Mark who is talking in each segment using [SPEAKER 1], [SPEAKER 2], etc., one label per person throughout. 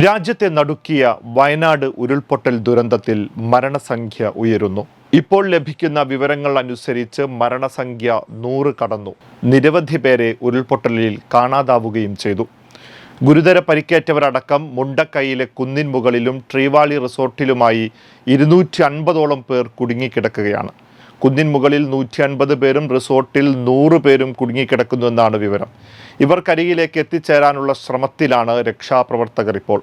[SPEAKER 1] രാജ്യത്തെ നടുക്കിയ വയനാട് ഉരുൾപൊട്ടൽ ദുരന്തത്തിൽ മരണസംഖ്യ ഉയരുന്നു. ഇപ്പോൾ ലഭിക്കുന്ന വിവരങ്ങൾ അനുസരിച്ച് മരണസംഖ്യ നൂറ് കടന്നു. നിരവധി പേരെ ഉരുൾപൊട്ടലിൽ കാണാതാവുകയും ചെയ്തു. ഗുരുതര പരിക്കേറ്റവരടക്കം മുണ്ടക്കൈയിലെ കുന്നിൻ മുകളിലും ട്രീവാളി റിസോർട്ടിലുമായി ഇരുന്നൂറ്റി അൻപതോളം പേർ കുടുങ്ങിക്കിടക്കുകയാണ്. കുന്നിൻ മുകളിൽ നൂറ്റി അൻപത് പേരും റിസോർട്ടിൽ നൂറ് പേരും കുടുങ്ങിക്കിടക്കുന്നുവെന്നാണ് വിവരം. ഇവർ ഇവർക്കരികിലേക്ക് എത്തിച്ചേരാനുള്ള ശ്രമത്തിലാണ് രക്ഷാപ്രവർത്തകർ ഇപ്പോൾ.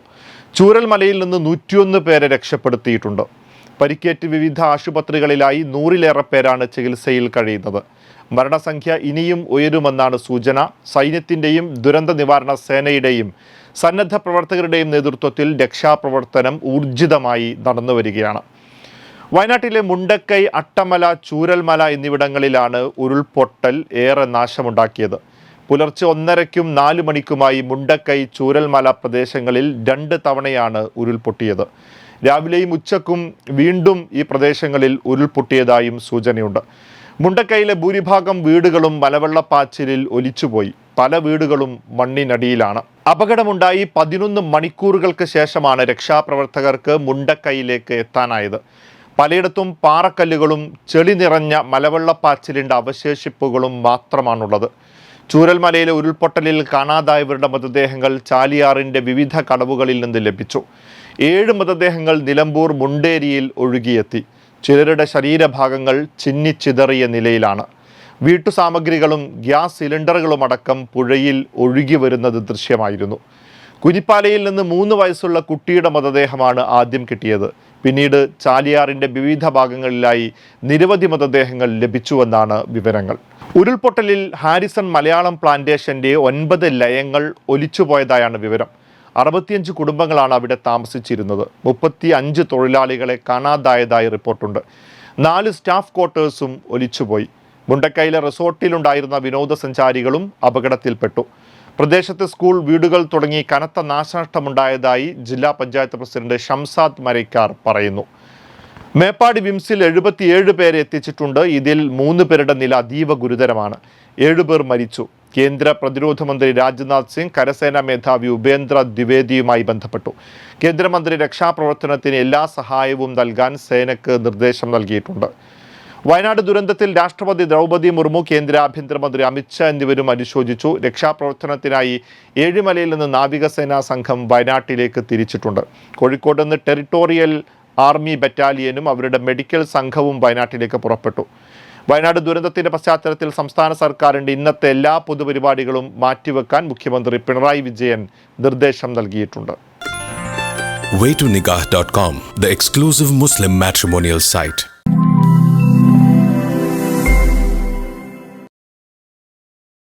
[SPEAKER 1] ചൂരൽമലയിൽ നിന്ന് നൂറ്റിയൊന്ന് പേരെ രക്ഷപ്പെടുത്തിയിട്ടുണ്ട്. പരിക്കേറ്റ് വിവിധ ആശുപത്രികളിലായി നൂറിലേറെ പേരാണ് ചികിത്സയിൽ കഴിയുന്നത്. മരണസംഖ്യ ഇനിയും ഉയരുമെന്നാണ് സൂചന. സൈന്യത്തിന്റെയും ദുരന്ത നിവാരണ സേനയുടെയും സന്നദ്ധ പ്രവർത്തകരുടെയും നേതൃത്വത്തിൽ രക്ഷാപ്രവർത്തനം ഊർജിതമായി നടന്നുവരികയാണ്. വയനാട്ടിലെ മുണ്ടക്കൈ അട്ടമല ചൂരൽമല എന്നിവിടങ്ങളിലാണ് ഉരുൾപൊട്ടൽ ഏറെ നാശമുണ്ടാക്കിയത്. പുലർച്ചെ ഒന്നരയ്ക്കും നാല് മണിക്കുമായി മുണ്ടക്കൈ ചൂരൽമല പ്രദേശങ്ങളിൽ രണ്ട് തവണയാണ് ഉരുൾപൊട്ടിയത്. രാവിലെയും ഉച്ചക്കും വീണ്ടും ഈ പ്രദേശങ്ങളിൽ ഉരുൾപൊട്ടിയതായും സൂചനയുണ്ട്. മുണ്ടക്കൈയിലെ ഭൂരിഭാഗം വീടുകളും മലവെള്ളപ്പാച്ചിലിൽ ഒലിച്ചുപോയി. പല വീടുകളും മണ്ണിനടിയിലാണ്. അപകടമുണ്ടായി പതിനൊന്ന് മണിക്കൂറുകൾക്ക് ശേഷമാണ് രക്ഷാപ്രവർത്തകർക്ക് മുണ്ടക്കൈയിലേക്ക് എത്താനായത്. പലയിടത്തും പാറക്കല്ലുകളും ചെളി നിറഞ്ഞ മലവെള്ളപ്പാച്ചിലിന്റെ അവശേഷിപ്പുകളും മാത്രമാണുള്ളത്. ചൂരൽമലയിലെ ഉരുൾപൊട്ടലിൽ കാണാതായവരുടെ മൃതദേഹങ്ങൾ ചാലിയാറിന്റെ വിവിധ കടവുകളിൽ നിന്ന് ലഭിച്ചു. ഏഴ് മൃതദേഹങ്ങൾ നിലമ്പൂർ മുണ്ടേരിയിൽ ഒഴുകിയെത്തി. ചിലരുടെ ശരീരഭാഗങ്ങൾ ചിന്നിച്ചിതറിയ നിലയിലാണ്. വീട്ടു സാമഗ്രികളും ഗ്യാസ് സിലിണ്ടറുകളും അടക്കം പുഴയിൽ ഒഴുകി വരുന്നത് ദൃശ്യമായിരുന്നു. കുരിപ്പാലയിൽ നിന്ന് മൂന്ന് വയസ്സുള്ള കുട്ടിയുടെ മൃതദേഹമാണ് ആദ്യം കിട്ടിയത്. പിന്നീട് ചാലിയാറിന്റെ വിവിധ ഭാഗങ്ങളിലായി നിരവധി മൃതദേഹങ്ങൾ ലഭിച്ചുവെന്നാണ് വിവരങ്ങൾ. ഉരുൾപൊട്ടലിൽ ഹാരിസൺ മലയാളം പ്ലാന്റേഷന്റെ ഒൻപത് ലയങ്ങൾ ഒലിച്ചുപോയതായാണ് വിവരം. അറുപത്തിയഞ്ച് കുടുംബങ്ങളാണ് അവിടെ താമസിച്ചിരുന്നത്. മുപ്പത്തി അഞ്ച് തൊഴിലാളികളെ കാണാതായതായി റിപ്പോർട്ടുണ്ട്. നാല് സ്റ്റാഫ് ക്വാർട്ടേഴ്സും ഒലിച്ചുപോയി. മുണ്ടക്കൈയിലെ റിസോർട്ടിലുണ്ടായിരുന്ന വിനോദസഞ്ചാരികളും അപകടത്തിൽപ്പെട്ടു. പ്രദേശത്തെ സ്കൂൾ വീടുകൾ തുടങ്ങി കനത്ത നാശനഷ്ടമുണ്ടായതായി ജില്ലാ പഞ്ചായത്ത് പ്രസിഡന്റ് ഷംസാദ് മരയ്ക്കാർ പറയുന്നു. മേപ്പാടി വിംസിൽ എഴുപത്തിയേഴ് പേരെ എത്തിച്ചിട്ടുണ്ട്. ഇതിൽ മൂന്ന് പേരുടെ നില അതീവ ഗുരുതരമാണ്. ഏഴുപേർ മരിച്ചു. കേന്ദ്ര പ്രതിരോധ മന്ത്രി രാജ്നാഥ് സിംഗ് കരസേനാ മേധാവി ഉപേന്ദ്ര ദ്വിവേദിയുമായി ബന്ധപ്പെട്ടു. കേന്ദ്രമന്ത്രി രക്ഷാപ്രവർത്തനത്തിന് എല്ലാ സഹായവും നൽകാൻ സേനയ്ക്ക് നിർദ്ദേശം നൽകിയിട്ടുണ്ട്. വയനാട് ദുരന്തത്തിൽ രാഷ്ട്രപതി ദ്രൗപദി മുർമു കേന്ദ്ര ആഭ്യന്തരമന്ത്രി അമിത്ഷാ എന്നിവരും അനുശോചിച്ചു. രക്ഷാപ്രവർത്തനത്തിനായി ഏഴിമലയിൽ നിന്ന് നാവികസേനാ സംഘം വയനാട്ടിലേക്ക് തിരിച്ചിട്ടുണ്ട്. കോഴിക്കോട് നിന്ന് ടെറിട്ടോറിയൽ ആർമി ബറ്റാലിയനും അവരുടെ മെഡിക്കൽ സംഘവും വയനാട്ടിലേക്ക് പുറപ്പെട്ടു. വയനാട് ദുരന്തത്തിന്റെ പശ്ചാത്തലത്തിൽ സംസ്ഥാന സർക്കാരിന്റെ ഇന്നത്തെ എല്ലാ പൊതുപരിപാടികളും മാറ്റിവെക്കാൻ മുഖ്യമന്ത്രി പിണറായി വിജയൻ നിർദ്ദേശം നൽകിയിട്ടുണ്ട്.
[SPEAKER 2] Waytonikah.com, the exclusive Muslim matrimonial site.